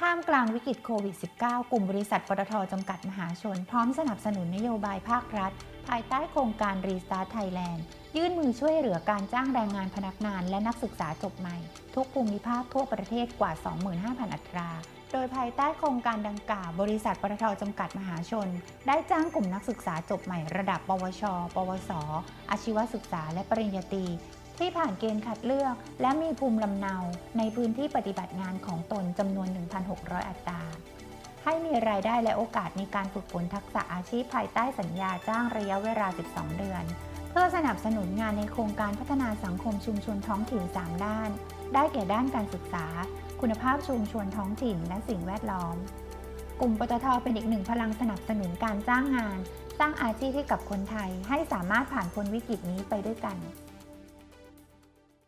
ท่ามกลางวิกฤตโควิด -19 กลุ่มบริษัทปตทจำกัดมหาชน พร้อมสนับสนุนนโยบายภาครัฐ ภายใต้โครงการ Restart Thailand ยื่นมือช่วยเหลือการจ้างแรงงานพนักงานและนักศึกษาจบใหม่ ทุกภูมิภาคทั่วประเทศกว่า 25,000 อัตรา โดยภายใต้โครงการดังกล่าวบริษัทปตทจำกัดมหาชน ได้จ้างกลุ่มนักศึกษาจบใหม่ระดับ ปวช ปวส อาชีวศึกษาและปริญญาตรี ที่ผ่านเกณฑ์คัดเลือก และมีภูมิลำเนาในพื้นที่ปฏิบัติงานของตนจำนวน 1,600 อัตรา ให้มีรายได้และโอกาสในการฝึกฝนทักษะอาชีพภายใต้สัญญาจ้างระยะเวลา 12 เดือน เพื่อสนับสนุนงานในโครงการพัฒนาสังคมชุมชนท้องถิ่น 3 ด้าน ได้แก่ด้านการศึกษา คุณภาพชุมชนท้องถิ่น และสิ่งแวดล้อม กลุ่มปตทเป็นอีกหนึ่งพลังสนับสนุนการจ้างงาน สร้างอาชีพให้กับคนไทย ให้สามารถผ่านพ้นวิกฤตนี้ไปด้วยกัน